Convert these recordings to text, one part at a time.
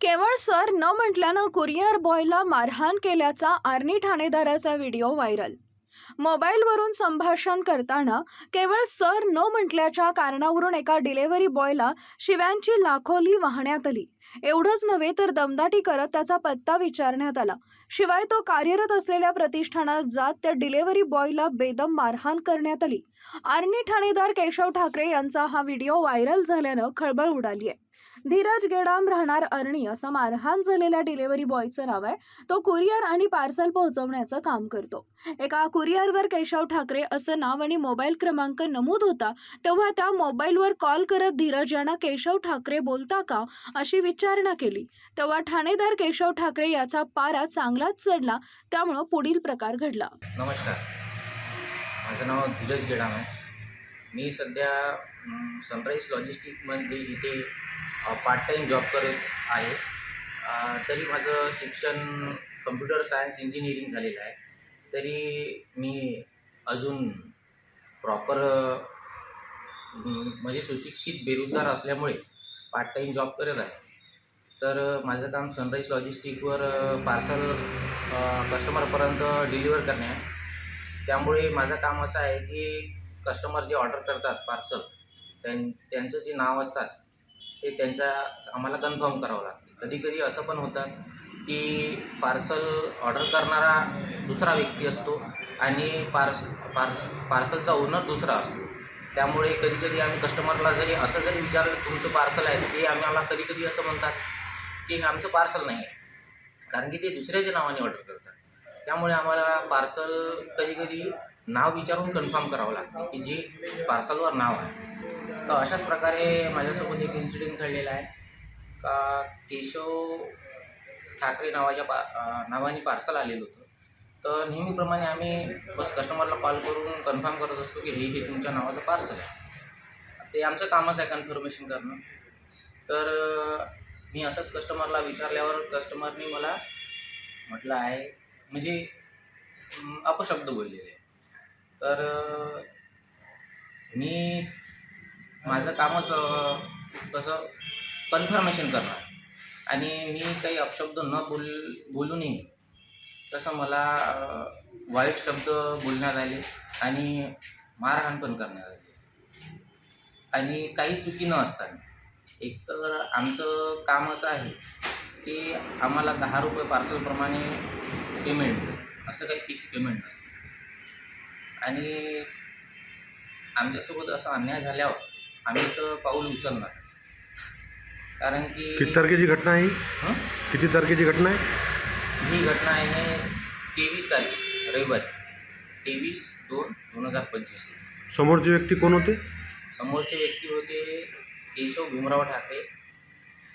केवळ सर न म्हटल्यानं कुरिअर बॉयला मारहाण केल्याचा आर्नी ठाणेदाराचा व्हिडिओ व्हायरल. मोबाईलवरून संभाषण करताना केवळ सर न म्हटल्याच्या कारणावरून एका डिलेव्हरी बॉयला शिव्यांची लाखोली वाहण्यात आली. एवढंच नव्हे तर दमदाटी करत त्याचा पत्ता विचारण्यात आला. शिवाय तो कार्यरत असलेल्या प्रतिष्ठानात जात त्या डिलेव्हरी बॉयला बेदम मारहाण करण्यात आली. आर्नी ठाणेदार केशव ठाकरे यांचा हा व्हिडिओ व्हायरल झाल्यानं खळबळ उडाली आहे धीरज गेडाम राहणार अरणी असं मारहाण झालेल्या डिलेव्हरी बॉयचं नाव आहे. तो कुरिअर आणि पार्सल पोहोचवण्याचं काम करतो. एका कुरिअरवर केशव ठाकरे असं नाव आणि मोबाईल क्रमांक नमूद होता तेव्हा त्या मोबाईलवर कॉल करत धीरज यांना केशव ठाकरे बोलता का अशी विचारणा केली. तेव्हा ठाणेदार केशव ठाकरे याचा पारा चांगलाच चढला त्यामुळं पुढील प्रकार घडला. नमस्कार. माझं नाव धीरज गेडाम आहे. मी सध्या सनराईज लॉजिस्टिकमध्ये इथे पार्ट टाईम जॉब करत आहे. तरी माझं शिक्षण कम्प्युटर सायन्स इंजिनिअरिंग झालेलं आहे. तरी मी अजून प्रॉपर म्हणजे सुशिक्षित बेरोजगार असल्यामुळे पार्ट टाईम जॉब करत आहे. तर माझं काम सनराईज लॉजिस्टिकवर पार्सल कस्टमरपर्यंत डिलिव्हर करणे आहे. त्यामुळे माझं काम असं आहे की कस्टमर जे ऑर्डर करतात पार्सल त्यां त्यांचं जे नाव असतात ते त्यांच्या आम्हाला कन्फर्म करावं लागते. कधी कधी असं पण होतं की पार्सल ऑर्डर करणारा दुसरा व्यक्ती असतो आणि पार्स पार्स पार्सलचा ओनर दुसरा असतो. त्यामुळे कधी कधी आम्ही कस्टमरला जरी असं जरी विचारलं तुमचं पार्सल आहे ते आम्हाला कधी कधी असं म्हणतात की हे आमचं पार्सल नाही आहे. कारण की ते दुसऱ्याच्या नावाने ऑर्डर करतात. त्यामुळे आम्हाला पार्सल कधी कधी नाव विचारून कन्फर्म करावं लागतं की जे पार्सलवर नाव आहे. तर अशाच प्रकारे माझ्यासोबत एक इन्सिडेंट घडलेला आहे. का केशव ठाकरे नावाच्या पा नावाने पार्सल आलेलं होतं. तर नेहमीप्रमाणे आम्ही बस कस्टमरला कॉल करून कन्फर्म करत असतो की हे हे तुमच्या नावाचं पार्सल आहे. ते आमचं कामच आहे कन्फर्मेशन करणं. तर मी असंच कस्टमरला विचारल्यावर कस्टमरनी मला म्हटलं आहे म्हणजे अपशब्द बोललेले तर मी माझं कामच कसं कन्फर्मेशन करणार. आणि मी काही अपशब्द न बोल बोलूनही तसं मला वाईट शब्द बोलण्यात आले आणि मारहाण पण करण्यात आली. आणि काही चुकी न असताना एकतर आमचं काम असं आहे की आम्हाला दहा रुपये पार्सलप्रमाणे पेमेंट असं काही फिक्स पेमेंट नसतं. आणि आमच्यासोबत असं अन्याय झाल्यावर आम्ही तर पाऊल उचलणार. कारण की किती तारखेची घटना आहे ही? हं? किती तारखेची घटना आहे? ही घटना आहे तेवीस तारीख रविवारी. तेवीस दोन दोन हजार पंचवीस समोरचे व्यक्ती कोण होते? समोरचे व्यक्ती होते केशव भीमराव ठाकरे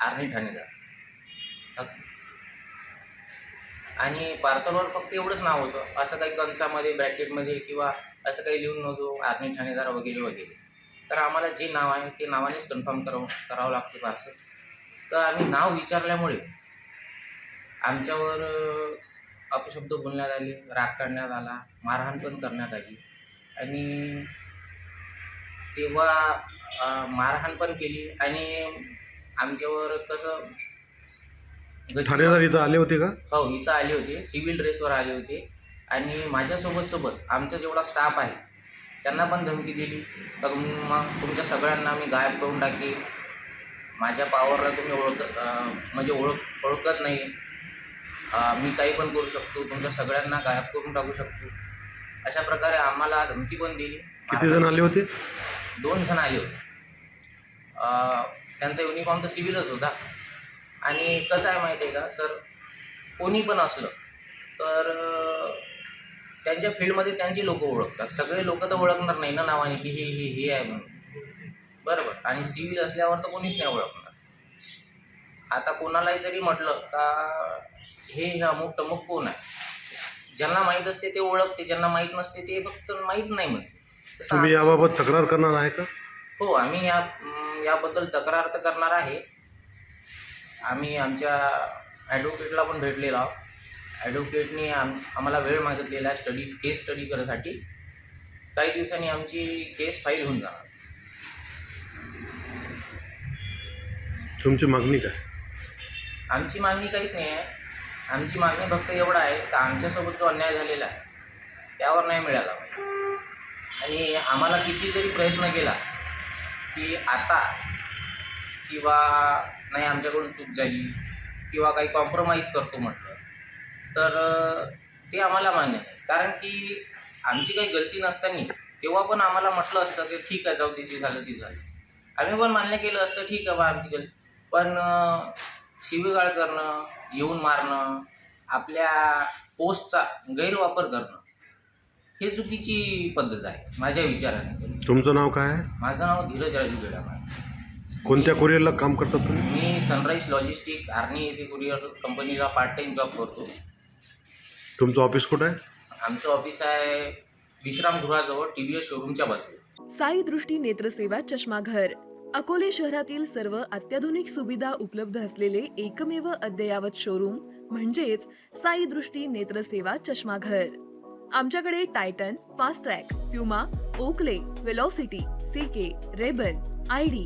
आर्मी ठाणेदार. आणि पार्सलवर फक्त एवढंच नाव होतं. असं काही कंसामध्ये ब्रॅकेटमध्ये किंवा असं काही लिहून नव्हतं आर्मी ठाणेदार वगैरे वगैरे. तर आम्हाला जे नाव आहे ते नावानेच कन्फर्म करावं करावं लागते पार्सल तर आम्ही नाव विचारल्यामुळे आमच्यावर अपशब्द बोलण्यात आले राग काढण्यात आला मारहाण पण करण्यात आली. आणि तेव्हा मारहाण पण केली आणि आमच्यावर कसं ठाणेदार इथं आले होते का? हो इथं आले होते. सिव्हिल ड्रेसवर आले होते. आणि माझ्यासोबत सोबत आमचा जेवढा स्टाफ आहे त्यांना पण धमकी दिली. तर मग तुमच्या सगळ्यांना मी गायब करून टाकेल. माझ्या पावरला तुम्ही ओळख अं, म्हणजे ओळख ओळखत नाही. मी काही पण करू शकतो. तुमच्या सगळ्यांना गायब करून टाकू शकतो. अशा प्रकारे आम्हाला धमकी पण दिली. किती जण आले होते? दोन जण आले होते. त्यांचा युनिफॉर्म तर सिव्हिलच होता. आणि कसं आहे माहिती आहे का सर? कोणी पण असलं तर त्यांच्या फील्डमध्ये त्यांची लोक ओळखतात. सगळे लोक तर ओळखणार नाही ना नावाने की हे हे हे आहे म्हणून. बरोबर. आणि सिव्हिल असल्यावर तर कोणीच नाही ओळखणार. आता कोणालाही जरी म्हटलं का हे हे अमुक टमुक कोण आहे? ज्यांना माहीत असते ते ओळखते ज्यांना माहीत नसते ते फक्त माहीत नाही म्हणते तसं तुम्ही याबाबत तक्रार करणार आहे का? हो आम्ही या याबद्दल तक्रार तर करणार आहे. आम्ही आमच्या ॲडव्होकेटला पण भेटलेलो आहोत. ॲडव्होकेटने आम आम्हाला वेळ मागितलेला आहे स्टडी केस स्टडी करायसाठी. काही दिवसांनी आमची केस फाईल होऊन जाणार. तुमची मागणी काय? आमची मागणी काहीच नाही आहे. आमची मागणी फक्त एवढं आहे का आमच्यासोबत जो अन्याय झालेला आहे त्यावर नाही मिळाला पाहिजे. आणि आम्हाला किती जरी प्रयत्न केला की आता किंवा नाही आमच्याकडून चूक झाली किंवा काही कॉम्प्रोमाइज करतो म्हटलं तर ते आम्हाला मान्य नाही. कारण की आमची काही गलती नसताना तेव्हा पण आम्हाला म्हटलं असतं की ठीक आहे जाऊ जे झालं ते झालं. आम्ही पण मान्य केलं असतं ठीक आहे बा आमची गलती. पण शिवीगाळ करणं येऊन मारणं आपल्या पोस्टचा गैरवापर करणं हे चुकीची पद्धत आहे माझ्या विचाराने. तुमचं नाव काय आहे? माझं नाव धीरज राजू बेडामार कोणत्या कुरिअरला काम करतात तुम्ही? मी सनराईज लॉजिस्टिक आर्मी येथे कुरिअर कंपनीला पार्ट टाईम जॉब करतो. तुमचं ऑफिस कुठं आहे? आमचं ऑफिस आहे विश्रामगृहाजवळ टी व्ही एस शोरूमच्या बाजूला. साई दृष्टी नेत्रसेवा चष्माघर. अकोले शहरातील सर्व अत्याधुनिक सुविधा उपलब्ध असलेले एकमेव अद्ययावत शोरूम म्हणजेच साई दृष्टी नेत्रसेवा चष्माघर. आमच्याकडे Titan Fastrack Puma Oakley Velocity CK Ray Ban ID